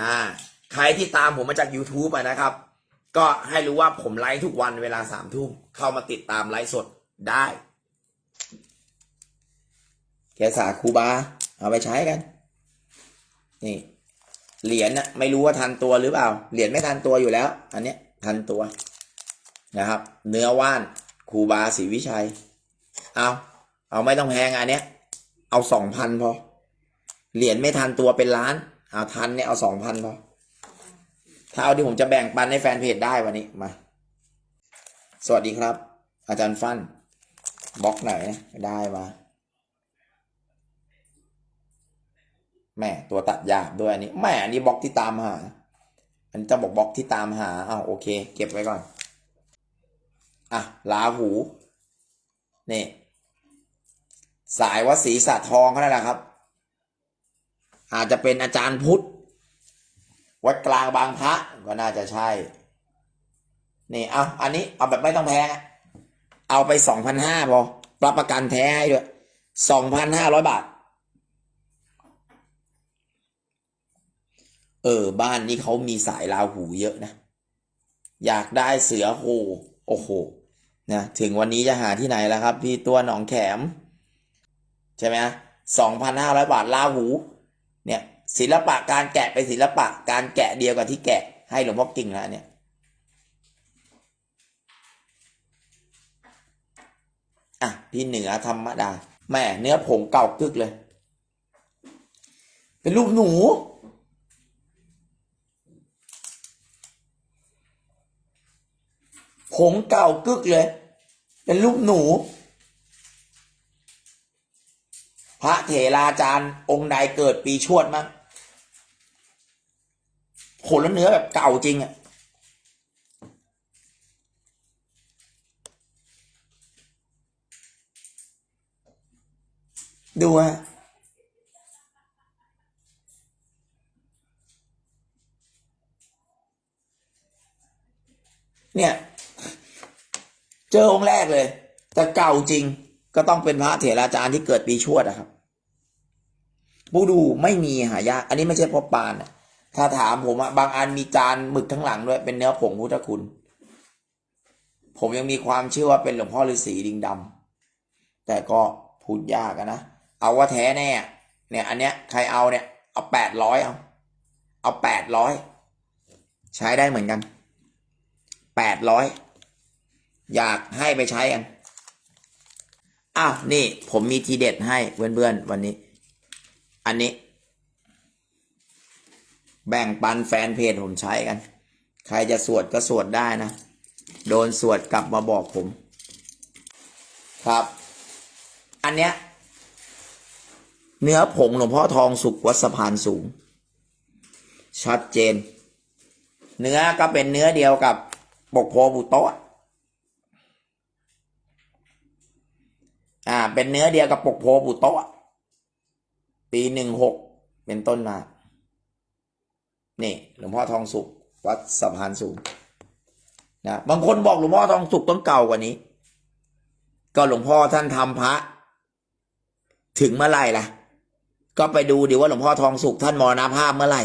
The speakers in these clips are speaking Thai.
อ่าใครที่ตามผมมาจาก YouTube อะนะครับ ก็ให้รู้ว่าผมไลฟ์ทุกวันเวลาสามทุ่มเข้ามาติดตามไลฟ์สดได้แกสาคูบา เอาไปใช้กัน นี่ เหรียญนะไม่รู้ว่าทันตัวหรือเปล่า เหรียญไม่ทันตัวอยู่แล้ว อันเนี้ยทันตัวนะครับ เนื้อว่านคูบาศรีวิชัย เอาเอาไม่ต้องแพงอันเนี้ย เอาสองพันพอ เหรียญไม่ทันตัวเป็นล้าน เอาทันเนี่ยเอาสองพันพอถ้าเอาที่ผมจะแบ่งปันให้แฟนเพจได้วันนี้มา สวัสดีครับ อาจารย์ฟันบล็อกไหนได้มาแม่ตัวตัดยากด้วยอันนี้แม่อันนี้บล็อกที่ตามหา อันนี้จะบอกบล็อกที่ตามหาอ้าวโอเค เก็บไว้ก่อน อะลาหูนี่สายวัดศรีสะทองเขานั่นแหละครับ อาจจะเป็นอาจารย์พุทธ วัดกลางบางพระก็น่าจะใช่ นี่เอาอันนี้เอาแบบไม่ต้องแพงเอาไปสองพันห้าพอรับประกันแท้ให้ด้วยสองพันห้าร้อยบาท เออ บ้านนี้เขามีสายลาวหูเยอะนะ อยากได้เสือโหโอ้โหนะถึงวันนี้จะหาที่ไหนแล้วครับ พี่ตัวหนองแขม ใช่ไหมสองพันห้าร้อยบาทลาวหู เนี่ยศิลปะการแกะเป็นศิลปะการแกะเดียวกับที่แกะให้หลวงพ่อกิ่งแล้วเนี่ยอะพี่เหนือธรรมดาแม่เนื้อผงเก่ากึกเลย เป็นรูปหนู ผงเก่ากึกเลย เป็นรูปหนู พระเถราจารย์องค์ใดเกิดปีชวดมั้งโหแล้วเนื้อแบบเก่าจริงอะดูฮะเนี่ย เจอองค์แรกเลย แต่เก่าจริงก็ต้องเป็นพระเถราจารย์ที่เกิดปีชวดอะครับ บูดูไม่มีหายากอันนี้ไม่ใช่พอปานอะถ้าถามผมอะบางอันมีจานหมึกทั้งหลังด้วยเป็นเนื้อผงพุทธคุณ ผมยังมีความเชื่อว่าเป็นหลวงพ่อฤาษีดิงดำแต่ก็พูดยากนะ เอาว่าแท้แน่ เนี่ย อันเนี้ยใครเอาเนี่ย เอาแปดร้อยเอาเอาแปดร้อยใช้ได้เหมือนกันแปดร้อยอยากให้ไปใช้กันอ้าวนี่ผมมีทีเด็ดให้เพื่อนๆวันนี้ อันนี้ แบ่งปันแฟนเพจผมใช้กัน ใครจะสวดก็สวดได้นะ โดนสวดกลับมาบอกผม ครับ อันเนี้ย เนื้อผงหลวงพ่อทองสุกวัดสะพานสูง ชัดเจน เนื้อก็เป็นเนื้อเดียวกับปกโพบุโตะอ่า เป็นเนื้อเดียวกับปกโพบุโตะ ปีหนึ่งหกเป็นต้นมา นี่หลวงพ่อทองสุกวัดสะพานสูงนะบางคนบอกหลวงพ่อทองสุกต้องเก่ากว่านี้ ก็หลวงพ่อท่านทำพระ ถึงเมื่อไหร่ล่ะ ก็ไปดูดิว่าหลวงพ่อทองสุกท่านมรณภาพเมื่อไหร่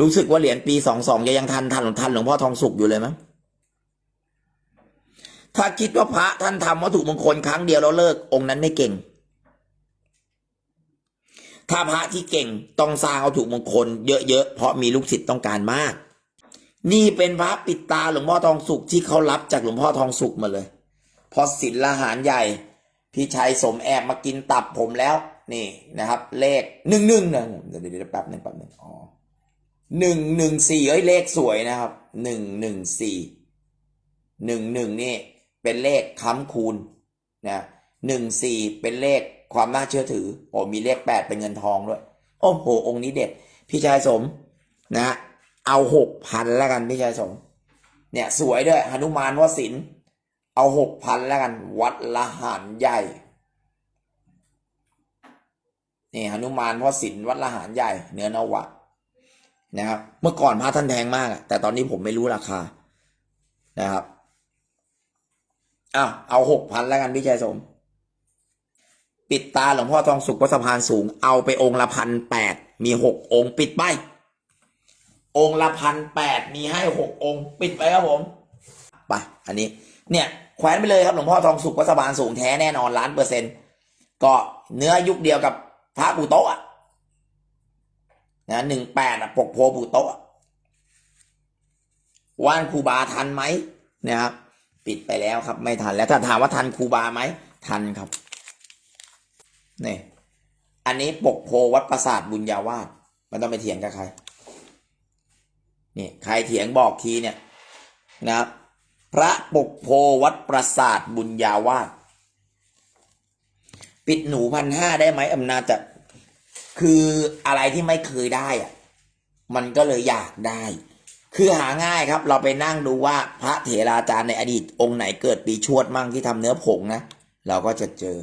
รู้สึกว่าเหรียญปีสองสองยังทันทันทันหลวงพ่อทองสุกอยู่เลยมั้งถ้าคิดว่าพระท่านทำวัตถุมงคลครั้งเดียวแล้วเลิกองค์นั้นไม่เก่ง ถ้าพระที่เก่งต้องสร้างวัตถุมงคลเยอะๆ เพราะมีลูกศิษย์ต้องการมาก นี่เป็นพระปิดตาหลวงพ่อทองสุขที่เขารับจากหลวงพ่อทองสุขมาเลย พอศิลละหารใหญ่ พี่ชัยสมแอบมากินตับผมแล้วนี่นะครับ เลขหนึ่งหนึ่งนะเดี๋ยวเดี๋ยวแป๊บหนึ่งแป๊บหนึ่งอ๋อหนึ่งหนึ่งสี่เอ้ยเลขสวยนะครับหนึ่งหนึ่งสี่หนึ่งหนึ่งนี่เป็นเลขค้ำคูณนะหนึ่งสี่เป็นเลข ความน่าเชื่อถือ โอ้มีเลขแปดเป็นเงินทองด้วย โอ้โห องค์นี้เด็ด พี่ชายสมนะ เอาหกพันแล้วกันพี่ชายสม เนี่ยสวยด้วยหนุมานวสิน เอาหกพันแล้วกัน วัดละหารใหญ่ นี่หนุมานวสินวัดละหารใหญ่ เนื้อนวะนะครับ เมื่อก่อนพระท่านแพงมาก แต่ตอนนี้ผมไม่รู้ราคา นะครับอ้าวเอาหกพันแล้วกันพี่ชายสม ปิดตาหลวงพ่อทองสุกวัดสะพานสูง เอาไปองค์ละพันแปดมีหกองค์ปิดไป องค์ละพันแปดมีให้หกองค์ปิดไปครับผมไปอันนี้ เนี่ยแขวนไปเลยครับหลวงพ่อทองสุขวัดสะบานสูงแท้แน่นอนล้านเปอร์เซ็นต์ก็เนื้อยุคเดียวกับพระปู่โตะอะนะหนึ่งแปดปกโพปู่โตะว่านครูบาทันไหมนะครับปิดไปแล้วครับ ไม่ทันแล้วถ้าถามว่าทันครูบาไหมทันครับ นี่ อันนี้ปกโพวัดประสาทบุญญาวาสมันต้องไปเถียงกับใคร นี่ใครเถียงบอกทีเนี่ยนะครับพระปกโพวัดประสาทบุญญาวาสปิดหนูพันห้าได้ไหมอำนาจจะคืออะไรที่ไม่เคยได้อะมันก็เลยอยากได้ คือหาง่ายครับ เราไปนั่งดูว่าพระเถราจารย์ในอดีตองค์ไหนเกิดปีชวดมั่งที่ทำเนื้อผงนะ เราก็จะเจอ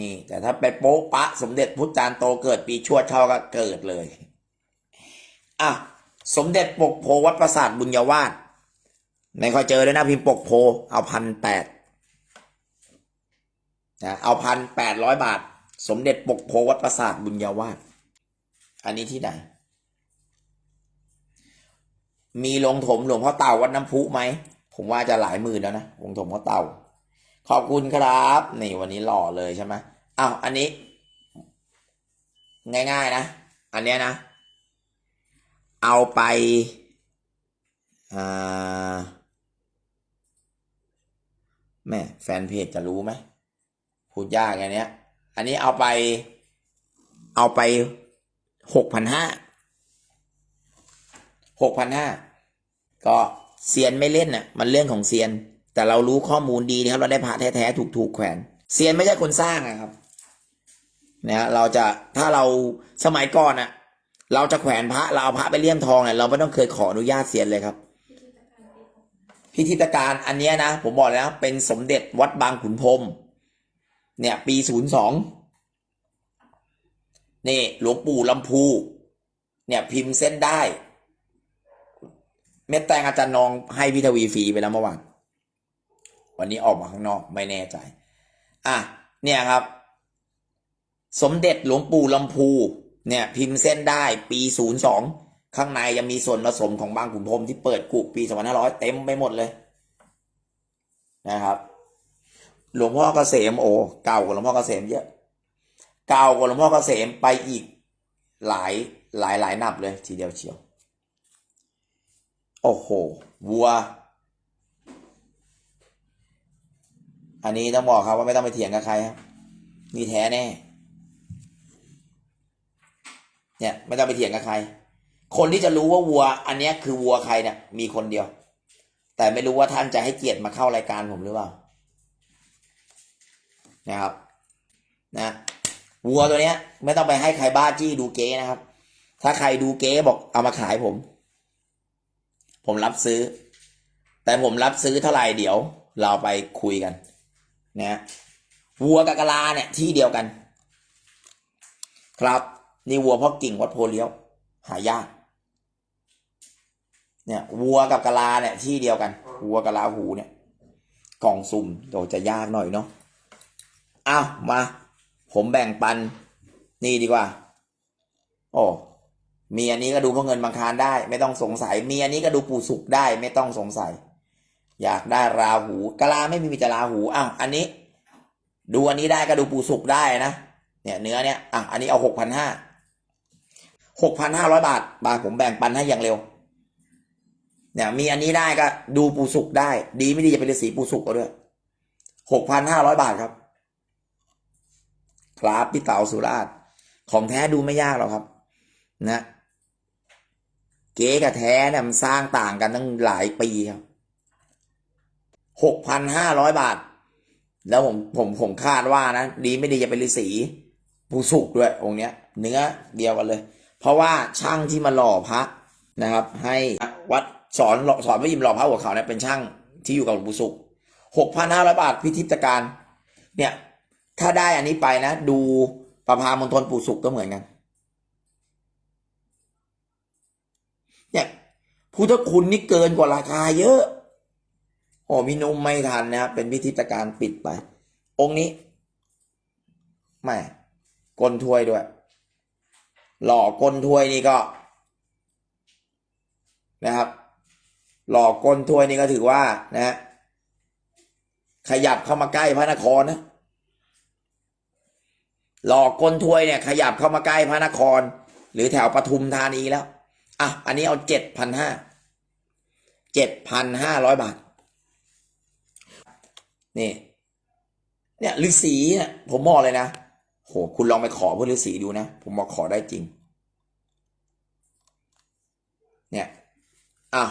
นี่แต่ถ้าไปโป๊ะปะ สมเด็จพุทธจารย์โตเกิดปีชวดเขาก็เกิดเลยอะสมเด็จปกโพวัดประสาทบุญญาวาสไม่ค่อยเจอเลยนะพิมพ์ปกโพเอาพันแปดนะเอาพันแปดร้อยบาท สมเด็จปกโพวัดประสาทบุญญาวาสอันนี้ที่ไหน มีลงถมหลวงพ่อเต่าวัดน้ำพุไหม ผมว่าจะหลายหมื่นแล้วนะลงถมพ่อเต่า ขอบคุณครับ นี่วันนี้หล่อเลยใช่ไหมอ้าวอันนี้ ง่าย ๆ นะ อันเนี้ยนะ เอาไปอ่าแม่แฟนเพจจะรู้ไหมพูดยากอย่างเนี้ย อันนี้เอาไป เอาไปหกพันห้าหกพันห้าก็เซียนไม่เล่นน่ะ มันเรื่องของเซียน แต่เรารู้ข้อมูลดีนะครับ เราได้พระแท้ๆถูกๆแขวนเซียนไม่ใช่คนสร้างนะครับนะเราจะถ้าเราสมัยก่อนน่ะเราจะแขวนพระเราเอาพระไปเลี่ยมทองเนี่ยเราไม่ต้องเคยขออนุญาตเซียนเลยครับ พิธีการอันนี้นะผมบอกแล้วเป็นสมเด็จวัดบางขุนพรมเนี่ย ปีศูนย์สองนี่หลวงปู่ลำพู เนี่ยพิมพ์เส้นได้ เม็ดแตงอาจารย์นองให้พิทวีฟรีไปแล้วเมื่อวาน วันนี้ออกมาข้างนอกไม่แน่ใจ อะ เนี่ยครับ สมเด็จหลวงปู่ลำพู เนี่ย พิมพ์เส้นได้ปีศูนย์สองข้างในยังมีส่วนผสมของบางขุนพรหมที่เปิดกุปีสองพันห้าร้อยเต็มไปหมดเลย นะครับ หลวงพ่อเกษมโอ้เก่ากว่าหลวงพ่อเกษมเยอะ เก่ากว่าหลวงพ่อเกษมไปอีกหลายหลายหลายนับเลยทีเดียวเชียว โอ้โหวัว อันนี้ต้องบอกครับว่าไม่ต้องไปเถียงกับใครครับมีแท้แน่ เนี่ยไม่ต้องไปเถียงกับใคร คนที่จะรู้ว่าวัว อันนี้คือวัวใครเนี่ยมีคนเดียว แต่ไม่รู้ว่าท่านจะให้เกียรติมาเข้ารายการผมหรือเปล่า นะครับ นะวัวตัวเนี้ย ไม่ต้องไปให้ใครบ้าจี้ดูเก๊นะครับ ถ้าใครดูเก๊บอกเอามาขายผม ผมรับซื้อ แต่ผมรับซื้อเท่าไหร่เดี๋ยว เราไปคุยกัน นะวัวกับกะลาเนี่ยที่เดียวกัน ครับนี่วัวพ่อกิ่งวัดโพเลี้ยว หายากเนี่ยวัวกับกะลาเนี่ยที่เดียวกัน วัวกะลาหูเนี่ย กล่องสุ่มโดจะยากหน่อยเนาะอ้าวมา ผมแบ่งปัน นี่ดีกว่า โอ้มีอันนี้ก็ดูพวกเงินบางคารได้ ไม่ต้องสงสัย มีอันนี้ก็ดูปู่สุกได้ ไม่ต้องสงสัย อยากได้ราหูกะลาไม่มีมีแต่ราหูอ้าวอันนี้ ดูอันนี้ได้ก็ดูปูสุกได้นะเนี่ยเนื้อเนี่ยอะอันนี้เอาหกพันห้าหกพันห้าร้อยบาทบาทผมแบ่งปันให้อย่างเร็ว เนี่ย มีอันนี้ได้ก็ดูปูสุกได้ ดีไม่ดีจะเป็นฤาษีปูสุกก็ด้วยหกพันห้าร้อยบาทครับ ครับพี่เต๋าสุราษฎร์ของแท้ดูไม่ยากหรอกครับ นะ เก๊กับแท้เนี่ยมันสร้างต่างกันตั้งหลายปีครับ หกพันห้าร้อยบาท แล้วผมผมผมคาดว่านะ ดีไม่ดีจะเป็นฤาษีปูสุกด้วยองค์เนี้ย เนื้อเดียวกันเลย เพราะว่าช่างที่มาหล่อพระนะครับ ให้วัดสอนสอนพระยิมหล่อพระหัวเขาเนี่ยเป็นช่างที่อยู่กับหลวงปู่สุกหกพันห้าร้อยบาทพิธีการ เนี่ย ถ้าได้อันนี้ไปนะ ดูประพามณฑลปู่สุกก็เหมือนกันเนี่ยพุทธคุณนี่เกินกว่าราคาเยอะ โอ้พี่นุ่มไม่ทันนะครับเป็นพิธีการปิดไป องค์นี้แม่กลถ้วยด้วย หล่อก้นถ้วยนี่ก็ นะครับ หล่อก้นถ้วยนี่ก็ถือว่านะฮะขยับเข้ามาใกล้พระนครนะ หลอกก้นถ้วยเนี่ย ขยับเข้ามาใกล้พระนคร หรือแถวปทุมธานีแล้ว อะ อันนี้เอาเจ็ดพันห้า เจ็ดพันห้าร้อยบาท นี่ เนี่ยฤาษีเนี่ยผมบอกเลยนะโหคุณลองไปขอพวกฤาษีดูนะ ผมบอกขอได้จริง เนี่ยอะ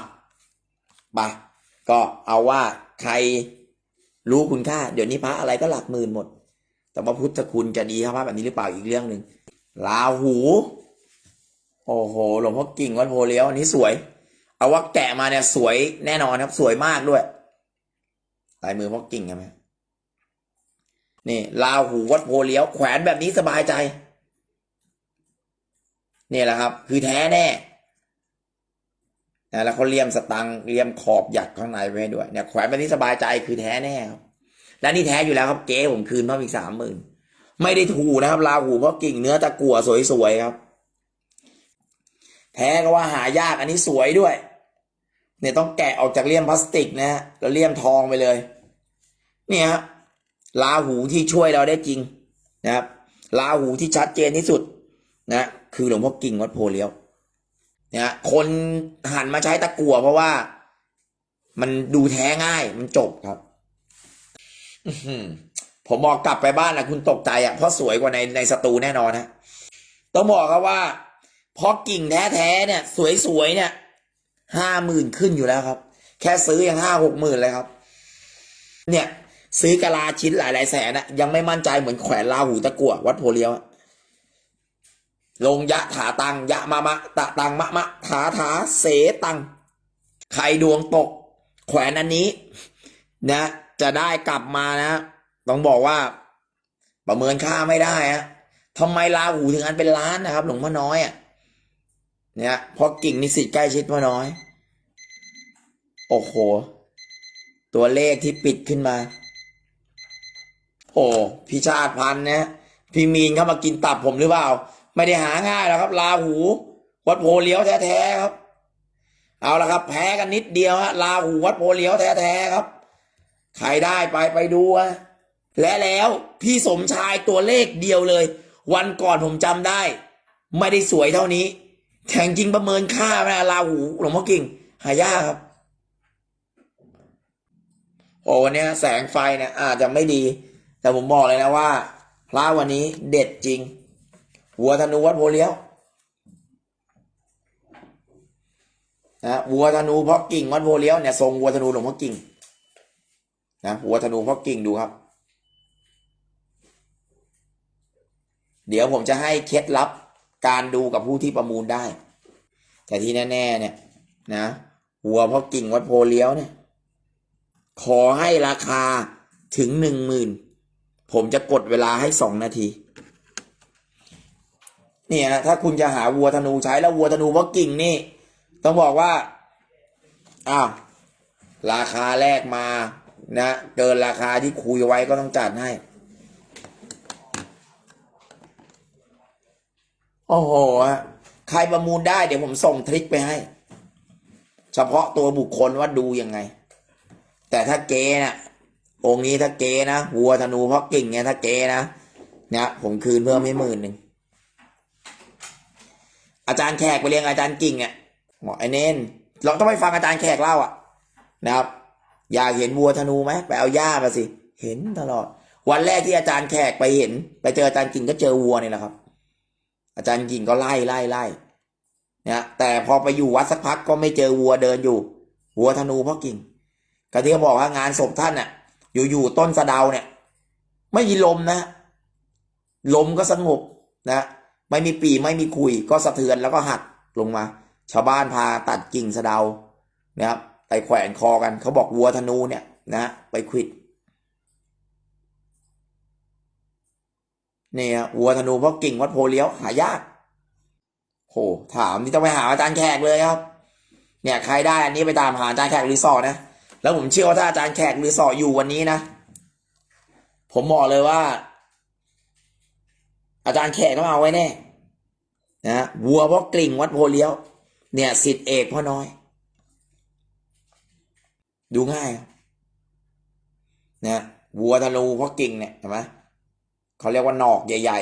ไปก็เอาว่าใครรู้คุณค่า เดี๋ยวนี้พระอะไรก็หลักหมื่นหมด แต่ว่าพุทธคุณจะดีครับพระแบบนี้หรือเปล่าอีกเรื่องหนึ่งลาหู โอ้โหหลวงพ่อกิ่งวัดโพเลี้ยวอันนี้สวย เอาว่าแกะมาเนี่ยสวยแน่นอนครับ สวยมากด้วย ลายมือพ่อกิ่งใช่ไหมนี่ลาหูวัดโพเลี้ยวแขวนแบบนี้สบายใจ นี่แหละครับ คือแท้แน่นะแล้วเขาเลี่ยมสตังเลี่ยมขอบหยักข้างในไว้ด้วยเนี่ยแขวนแบบนี้สบายใจคือแท้แน่ครับและนี่แท้อยู่แล้วครับเก๊ผมคืนเพิ่มอีกสามหมื่นไม่ได้ถูนะครับลาหูเพราะกิ่งเนื้อตะกั่วสวยๆครับ แท้ก็ว่าหายากอันนี้สวยด้วย เนี่ยต้องแกะออกจากเลี่ยมพลาสติกนะฮะแล้วเลี่ยมทองไปเลย เนี่ยฮะลาหูที่ช่วยเราได้จริงนะครับลาหูที่ชัดเจนที่สุดนะคือหลวงพ่อกิ่งวัดโพเลี้ยวเนี่ยคนหันมาใช้ตะกั่วเพราะว่า มันดูแท้ง่ายมันจบครับผมบอกกลับไปบ้านนะคุณตกใจอะเพราะสวยกว่าในในสตูแน่นอนนะต้องบอกครับว่าเพราะกิ่งแท้ๆเนี่ย สวยๆเนี่ย ห้าหมื่นขึ้นอยู่แล้วครับ แค่ซื้อยังห้าหกหมื่นเลยครับ เนี่ย ซื้อกะลาชิ้นหลายๆแสนนะยังไม่มั่นใจเหมือนแขวนลาหูตะกั่ววัดโพเลียวอะลงยะถาตังยะมะมะ ตะตังมะมะถาถาเสตังใครดวงตก แขวนอันนี้ นะ จะได้กลับมานะ ต้องบอกว่า ประเมินค่าไม่ได้ฮะทำไมลาหูถึงอันเป็นล้านนะครับ หลวงพ่อน้อยอะ เนี่ยเพราะกิ่งนิสิตใกล้ชิดพ่อน้อย โอ้โห ตัวเลขที่ปิดขึ้นมา โอ้พี่ชาติพันธุ์นะพี่มีนเข้ามากินตับผมหรือเปล่า ไม่ได้หาง่ายหรอกครับลาหู วัดโพเลี้ยวแท้ๆครับ เอาละครับ แพ้กันนิดเดียวฮะลาหูวัดโพเลี้ยวแท้ๆครับใครได้ไปไปดูฮะและแล้วพี่สมชายตัวเลขเดียวเลย วันก่อนผมจำได้ ไม่ได้สวยเท่านี้ แข่งจริงประเมินค่านะลาหูหลวงพ่อกิ่ง หายากครับ โอ้วันเนี้ยแสงไฟเนี่ยอาจจะไม่ดี แต่ผมบอกเลยนะว่าพระวันนี้เด็ดจริง หัวธนูวัดโพเลี้ยวนะวัวธนูเพราะกิ่งวัดโพเลี้ยวเนี่ยทรงวัวธนูหลวงพ่อกิ่งนะวัวธนูเพราะกิ่งดูครับ เดี๋ยวผมจะให้เคล็ดลับ การดูกับผู้ที่ประมูลได้ แต่ที่แน่ๆเนี่ยนะวัวเพราะกิ่งวัดโพเลี้ยวเนี่ย ขอให้ราคาถึงหนึ่งหมื่นผมจะกดเวลาให้สองนาทีเนี่ยนะถ้าคุณจะหาวัวธนูใช้แล้ววัวธนูเพราะกิ่งนี่ ต้องบอกว่าอ้าวราคาแรกมานะเกินราคาที่คุยไว้ก็ต้องจัดให้ โอ้โหฮะใครประมูลได้เดี๋ยวผมส่งทริคไปให้ เฉพาะตัวบุคคลว่าดูยังไง แต่ถ้าเกนะองค์นี้ถ้าเกนะวัวธนูเพราะกิ่งเนี่ยถ้าเกนะเนี่ยผมคืนเพิ่มให้หมื่นหนึ่งอาจารย์แขกไปเรียนอาจารย์กิ่งอะบอกไอ้เน้นเราต้องไปฟังอาจารย์แขกเล่าอะ นะครับ อยากเห็นวัวธนูไหมไปเอาย่ามาสิ เห็นตลอด วันแรกที่อาจารย์แขกไปเห็น ไปเจออาจารย์กิ่งก็เจอวัวนี่แหละครับ อาจารย์กิ่งก็ไล่ไล่ไล่นะแต่พอไปอยู่วัดสักพักก็ไม่เจอวัวเดินอยู่ วัวธนูเพราะกิ่งก็ที่เขาบอกว่างานศพท่านน่ะ อยู่ๆต้นสะเดาเนี่ย ไม่มีลมนะ ลมก็สงบนะไม่มีปีไม่มีคุย ก็สะเทือนแล้วก็หักลงมา ชาวบ้านพาตัดกิ่งสะเดานะครับไปแขวนคอกันเขาบอกวัวธนูเนี่ยนะไปควิด เนี่ยวัวธนูเพราะกิ่งวัดโพเลี้ยวหายากโหถามนี่ต้องไปหาอาจารย์แขกเลยครับ เนี่ยใครได้อันนี้ไปตามหาอาจารย์แขกรีสอร์ทนะ แล้วผมเชื่อว่าถ้าอาจารย์แขกรีสอร์ทอยู่วันนี้นะ ผมบอกเลยว่า อาจารย์แขกต้องเอาไว้แน่นะวัวเพ่อกลิ่งวัดโพเลี้ยว เนี่ยสิทธิเอกพ่อน้อย ดูง่ายนะวัวธนูเพ่อกิ่งเนี่ยเห็นไหม เขาเรียกว่าหนอกใหญ่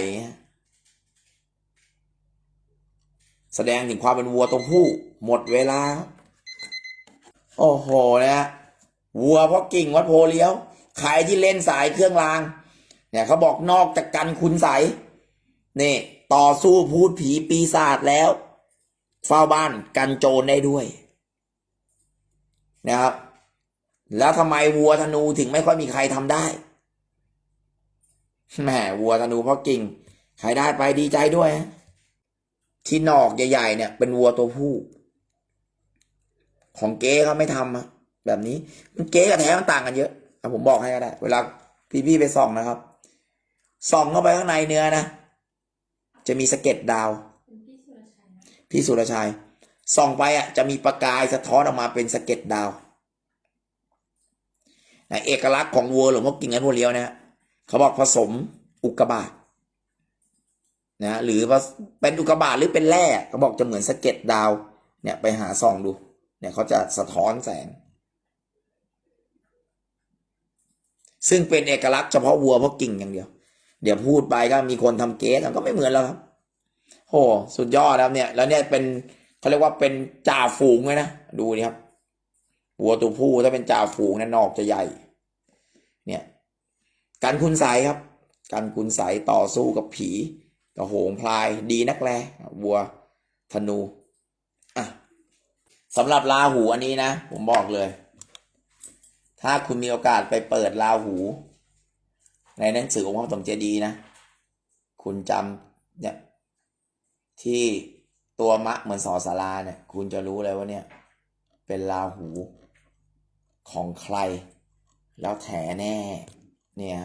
ๆ แสดงถึงความเป็นวัวตัวผู้ หมดเวลา โอ้โหนะวัวพ่อกิ่งวัดโพเลี้ยว ใครที่เล่นสายเครื่องราง เนี่ยเขาบอกนอกจากกันคุณใสนี่ ต่อสู้พูดผีปีศาจแล้ว เฝ้าบ้านกันโจรได้ด้วย นะครับ แล้วทำไมวัวธนูถึงไม่ค่อยมีใครทำได้ แหมวัวธนูเพราะกิ่งใครได้ไปดีใจด้วยฮะที่นอกใหญ่ๆเนี่ย เป็นวัวตัวผู้ ของเก๊เขาไม่ทำอะแบบนี้มันเก๊กับแท้มันต่างกันเยอะอะผมบอกให้ก็ได้ เวลาพี่ๆไปส่องนะครับ ส่องเข้าไปข้างในเนื้อนะ จะมีสะเก็ดดาว พี่สุรชัย ส่องไปอะ จะมีประกายสะท้อนออกมาเป็นสะเก็ดดาวนะเอกลักษณ์ของวัวหลวงพ่อกิ่งอันวัวเลี้ยวนี่ย เขาบอกผสมอุกกาบาตนะหรือว่าเป็นอุกกาบาตหรือเป็นแร่เขาบอกจะเหมือนสะเก็ดดาว เนี่ยไปหาส่องดู เนี่ยเขาจะสะท้อนแสง ซึ่งเป็นเอกลักษณ์เฉพาะวัวเพราะกิ่งอย่างเดียว เดี๋ยวพูดไปก็มีคนทำเก๊มันก็ไม่เหมือนแล้วครับโหสุดยอดครับเนี่ย แล้วเนี่ยเป็นเขาเรียกว่าเป็นจ่าฝูงเลยนะดูนี่ครับวัวตัวผู้ถ้าเป็นจ่าฝูงเนะนอกจะใหญ่ เนี่ย การคุณใสครับ การคุณใสต่อสู้กับผีกับโหงพลายดีนักแลวัวธนูอะสำหรับลาหูอันนี้นะ ผมบอกเลย ถ้าคุณมีโอกาสไปเปิดลาหู ในหนังสือองค์พระปฐมเจดีย์นะ คุณจำเนี่ยที่ตัวมะเหมือนสอสาราเนี่ย คุณจะรู้เลยว่าเนี่ย เป็นลาหูของใคร แล้วแท้แน่ เนี่ย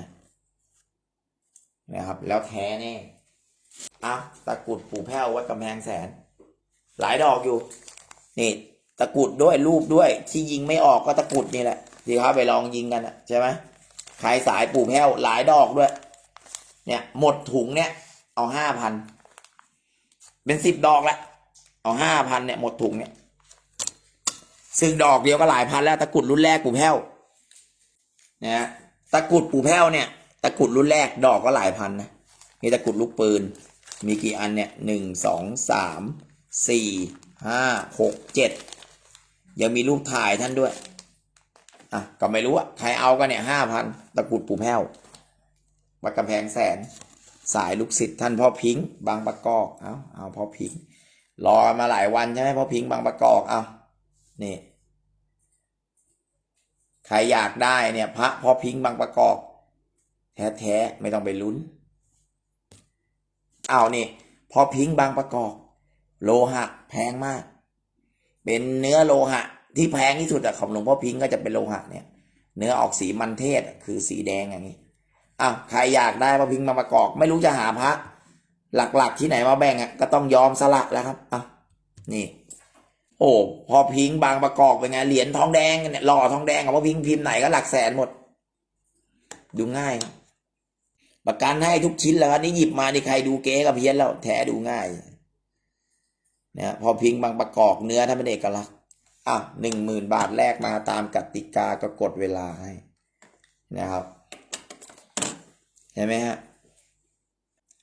นะครับ แล้วแท้แน่อะตะกุดปู่แพ้ววัดกำแพงแสน หลายดอกอยู่ นี่ ตะกุดด้วยรูปด้วย ที่ยิงไม่ออกก็ตะกุดนี่แหละที่เขาไปลองยิงกันอะใช่ไหมใครสายปู่แพ้วหลายดอกด้วย เนี่ย หมดถุงเนี่ย เอาห้าพันเป็นสิบดอกแล้วเอาห้าพันเนี่ยหมดถุงเนี่ย ซึ่งดอกเดียวก็หลายพันแล้ว ตะกุดรุ่นแรกปู่แพ้วนะฮะตะกุดปู่แพ้วเนี่ย ตะกรุดรุ่นแรกดอกก็หลายพันนะมีตะกรุดลูกปืน มีกี่อันเนี่ยหนึ่งสองสามสี่ห้าหกเจ็ดยังมีรูปถ่ายท่านด้วยอะก็ไม่รู้อะใครเอากันเนี่ยห้าพันตะกรุดปู่แพ้ววัดกำแพงแสน สายลูกศิษย์ท่านพ่อพิงค์บางประกอบเอาเอาพ่อพิงค์รอมาหลายวันใช่ไหมพ่อพิงค์บางประกอบเอานี่ใครอยากได้เนี่ยพระพ่อพิงค์บางประกอบ แท้ๆไม่ต้องไปลุ้นเอานี่พอพิงค์บางประกอบ โลหะแพงมาก เป็นเนื้อโลหะ ที่แพงที่สุดอะของหลวงพ่อพิงค์ก็จะเป็นโลหะเนี่ย เนื้อออกสีมันเทศคือสีแดงอย่างนี้อ้าวใครอยากได้พระพิงค์มาประกอบ ไม่รู้จะหาพระ หลักๆที่ไหนมาแบ่งอะก็ต้องยอมสละแล้วครับอ้าวนี่ โอ้พอพิงค์บางประกอบเป็นไงเหรียญทองแดงเนี่ยหล่อทองแดงกับพระพิงค์พิมพ์ไหนก็หลักแสนหมด ดูง่ายครับ ประกันให้ทุกชิ้นแล้วครับนี่หยิบมานี่ใครดูเก๊ก็เพี้ยนแล้วแท้ดูง่ายนะพอพิงค์บางประกอบเนื้อถ้าเป็นเอกลักษณ์อะหนึ่งหมื่นบาทแรกมาตามกติกาก็กดเวลาให้นะครับเห็นไหมฮะ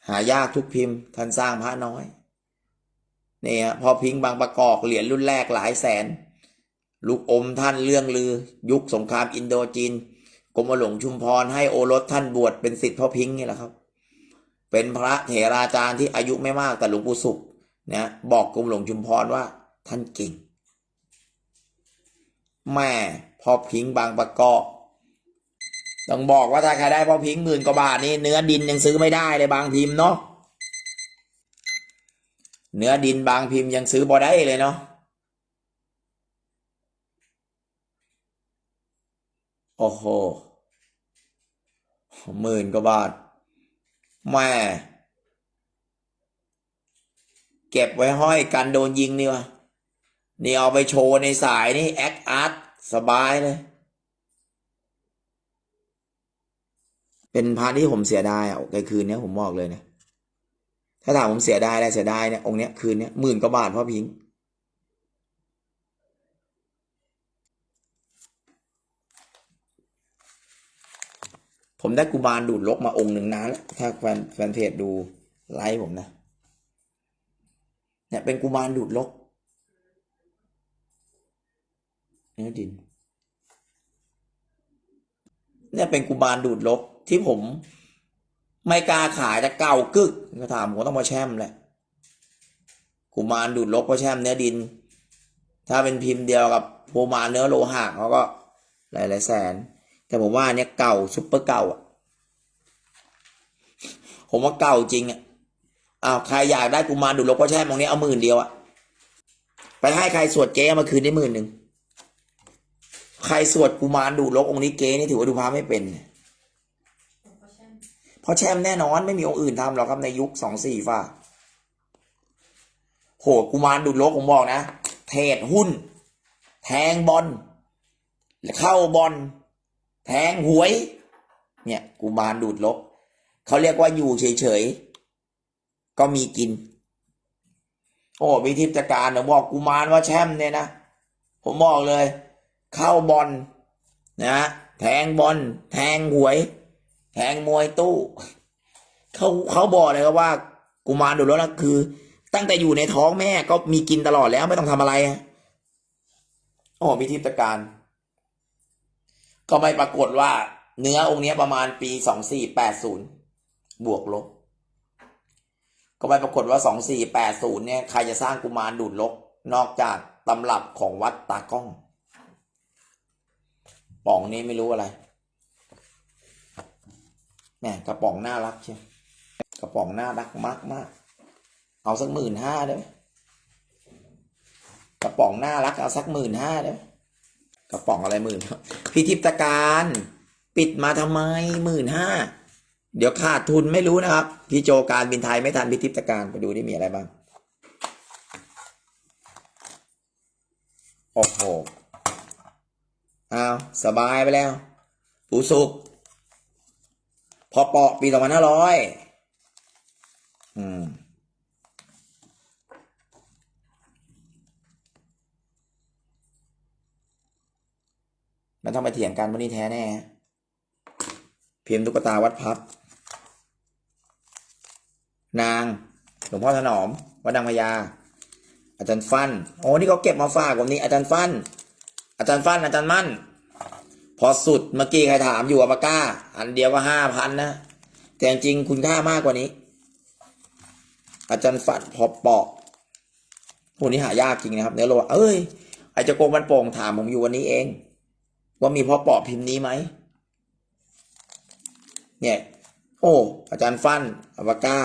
หายากทุกพิมพ์ท่านสร้างพระน้อยนี่ฮะพอพิงค์บางประกอบเหรียญรุ่นแรกหลายแสน ลูกอมท่านเรื่องลือ ยุคสงครามอินโดจีน กรมหลวงชุมพรให้โอรสท่านบวชเป็นสิทธิพ่อพิงค์นี่แหละครับ เป็นพระเถราจารย์ที่อายุไม่มากแต่หลวงปู่สุขนะบอกกรมหลวงชุมพรว่าท่านเก่ง แม่พ่อพิงค์บางประกอบต้องบอกว่าถ้าใครได้พ่อพิงค์หมื่นกว่าบาทนี่เนื้อดินยังซื้อไม่ได้เลยบางพิมพ์เนาะเนื้อดินบางพิมพ์ยังซื้อบ่ได้เลยเนาะ โอ้โหหมื่นกว่าบาท แม่ เก็บไว้ห้อยกันโดนยิงนี่วะ นี่เอาไปโชว์ในสายนี่ แอคอาร์ตสบายเลย เป็นพาร์ทที่ผมเสียดายอะในคืนนี้ผมบอกเลยนะ ถ้าถามผมเสียดายอะไรเสียดายเนี่ย องค์เนี้ยคืนเนี้ยหมื่นกว่าบาทพ่อพิงค์ ผมได้กุมารดูดลกมาองค์หนึ่งนานแล้วถ้าแฟนแฟนเพจดูไลฟ์ผมนะ เนี่ยเป็นกุมารดูดลกเนื้อดิน เนี่ยเป็นกุมารดูดลกที่ผม ไม่กล้าขายแต่เก่ากึกก็ถามผมต้องมาแช่มแหละกุมารดูดลกก็แช่มเนื้อดิน ถ้าเป็นพิมพ์เดียวกับโพมารเนื้อโลหะเขาก็หลายหลายแสน แต่ผมว่าเนี่ยเก่าซุปเปอร์เก่าอะผมว่าเก่าจริงอะอ้าวใครอยากได้กุมารดูดลกก็แช่มตรงนี้เอาหมื่นเดียวอะไปให้ใครสวดเก๊มาคืนได้หมื่นหนึ่งใครสวดกุมารดูดลกองค์นี้เก๊นี่ถือว่าดูพระไม่เป็นเพราะแช่มแน่นอนไม่มีองค์อื่นทำหรอกครับในยุคสองสี่ฝ่าโหกุมารดูดลกผมบอกนะ เทรดหุ้น แทงบอลเข้าบอล แทงหวย เนี่ยกุมารดูดลกเขาเรียกว่าอยู่เฉยๆ ก็มีกิน โอ้มีทิพย์จักการผมบอกกุมารว่าแชมป์เนี่ยนะ ผมบอกเลย เข้าบอลนะแทงบอลแทงหวย แทงมวยตู้ เขาเขาบอกเลยครับว่า กุมารดูดลกนะคือ ตั้งแต่อยู่ในท้องแม่ก็มีกินตลอดแล้วไม่ต้องทำอะไรอะโอ้มีทิพย์จัการ ก็ไม่ปรากฏว่า เนื้อองค์เนี้ยประมาณปีสองสี่แปดศูนย์บวกลบ ก็ไม่ปรากฏว่าสองสี่แปดศูนย์เนี่ยใครจะสร้างกุมารดูดลก นอกจากตำรับของวัดตากล้องป๋องนี้ไม่รู้อะไรเนี่ยกระป๋องน่ารักใช่กระป๋องน่ารักมากมากเอาสักหมื่นห้าได้ไหมกระป๋องน่ารักเอาสักหมื่นห้าได้ไหม กระป๋องอะไรหมื่นพิทิพตการปิดมาทำไมหมื่นห้าเดี๋ยวขาดทุนไม่รู้นะครับ พี่โจการบินไทยไม่ทันพิทิพตการไปดูที่มีอะไรบ้าง โอ้โหอ้าวสบายไปแล้วปูสุกพอเปาะปีสองพันห้าร้อยอืม มันต้องไปเถียงกันว่านี่แท้แน่เพียมตุ๊กตาวัดพับ นาง หลวงพ่อถนอม วัดดังพญา อาจารย์ฟัน โอ้นี่เขาเก็บมาฝากผมนี่อาจารย์ฟัน อาจารย์ฟัน อาจารย์มั่น พอสุดเมื่อกี้ใครถามอยู่อะปาก้า อันเดียวก็ห้าพันนะ แต่จริงๆคุณค่ามากกว่านี้ อาจารย์ฟันพอปาะพวกนี้หายากจริงนะครับเนื้อโลเอ้ย ไอเจะโกงมันโป่งถามผมอยู่วันนี้เอง ว่ามีพอปาะพิมพ์นี้ไหม เนี่ย โอ้ อาจารย์ฟันอวก้า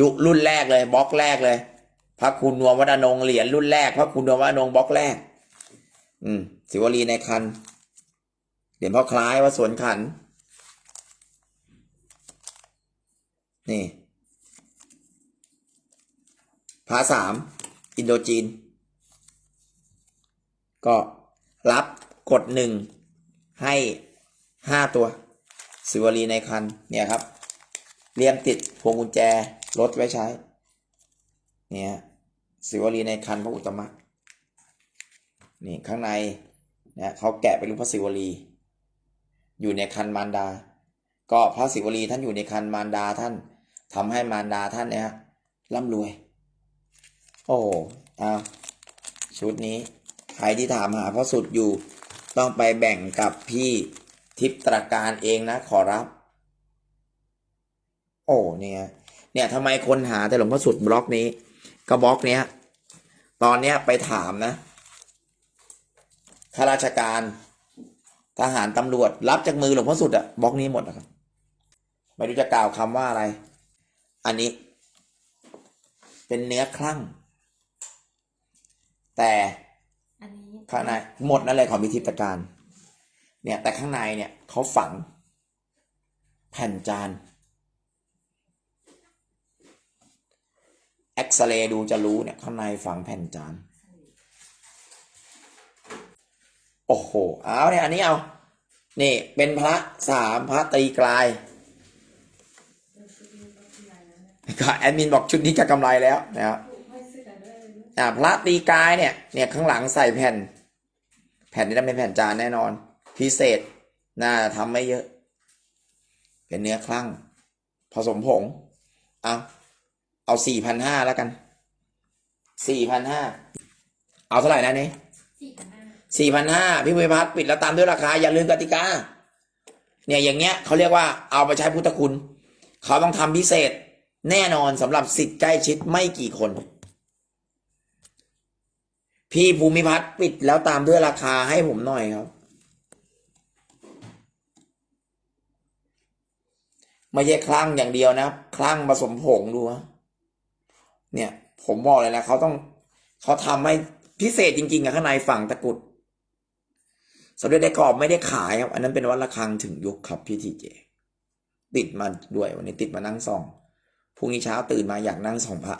ยุครุ่นแรกเลยบล็อกแรกเลย พระคุณนวมวัดนงเหรียญรุ่นแรก พระคุณนวมวัดนงบล็อกแรก อืม สิวลีในคันเหรียญพ่อคล้ายว่าสวนขัน นี่พาสามอินโดจีน ก็รับ กดหนึ่งให้ห้าตัวสิวลีในคันเนี่ยครับเลี่ยมติดพวงกุญแจรถไว้ใช้ เนี่ยสิวลีในคันพระอุตมะนี่ข้างในเนี่ยเขาแกะเป็นรูปพระศิวลี อยู่ในคันมารดา ก็พระศิวลีท่านอยู่ในคันมารดาท่านทำให้มารดาท่านเนี่ยร่ำรวย โอ้เอาชุดนี้ ใครที่ถามหาพระสุดอยู่ ต้องไปแบ่งกับพี่ทิพตรการเองนะขอรับ โอ้เนี่ย เนี่ยทำไมคนหาแต่หลวงพ่อสุดบล็อกนี้ ก็บล็อกเนี้ย ตอนเนี้ยไปถามนะข้าราชการทหารตำรวจ รับจากมือหลวงพ่อสุดอะบล็อกนี้หมดนะครับไม่รู้จะกล่าวคำว่าอะไร อันนี้ เป็นเนื้อคลั่ง แต่ อันนี้ข้างในหมดนั่นเลยของพิธีตการ เนี่ย แต่ข้างในเนี่ยเขาฝัง แผ่นจานเอ็กซเรย์ดูจะรู้เนี่ย ข้างในฝังแผ่นจาน โอ้โห เอาเนี่ยอันนี้เอา นี่เป็นพระสามพระตรีกลายก็แอดมินบอกชุดนี้จะกำไรแล้วนะครับ อ่าพระตีกายเนี่ยเนี่ยข้างหลังใส่แผ่น แผ่นนี้ต้องเป็นแผ่นจานแน่นอน พิเศษน่าทำไม่เยอะ เป็นเนื้อคลั่ง ผสมผงเอาเอาสี่พันห้าแล้วกันสี่พันห้าเอาเท่าไหร่นะนี่สี่พันห้าสี่พันห้าพี่พิพัฒน์ปิดแล้วตามด้วยราคา อย่าลืมกติกาเนี่ยอย่างเงี้ยเขาเรียกว่าเอาไปใช้พุทธคุณ เขาต้องทำพิเศษแน่นอนสำหรับสิทธิ์ใกล้ชิดไม่กี่คน พี่ภูมิพัฒน์ปิดแล้วตามด้วยราคาให้ผมหน่อยครับ ไม่ใช่คลั่งอย่างเดียวนะ คลั่งผสมผงดูเนี่ย ผมบอกเลยนะเขาต้องเขาทำให้พิเศษจริงๆอะข้างในฝั่งตะกุดสมเด็จได้กรอบไม่ได้ขายครับ อันนั้นเป็นวัดระฆังถึงยุคครับพี่ทีเจติดมาด้วยวันนี้ติดมานั่งส่องพรุ่งนี้เช้าตื่นมาอยากนั่งส่องพระ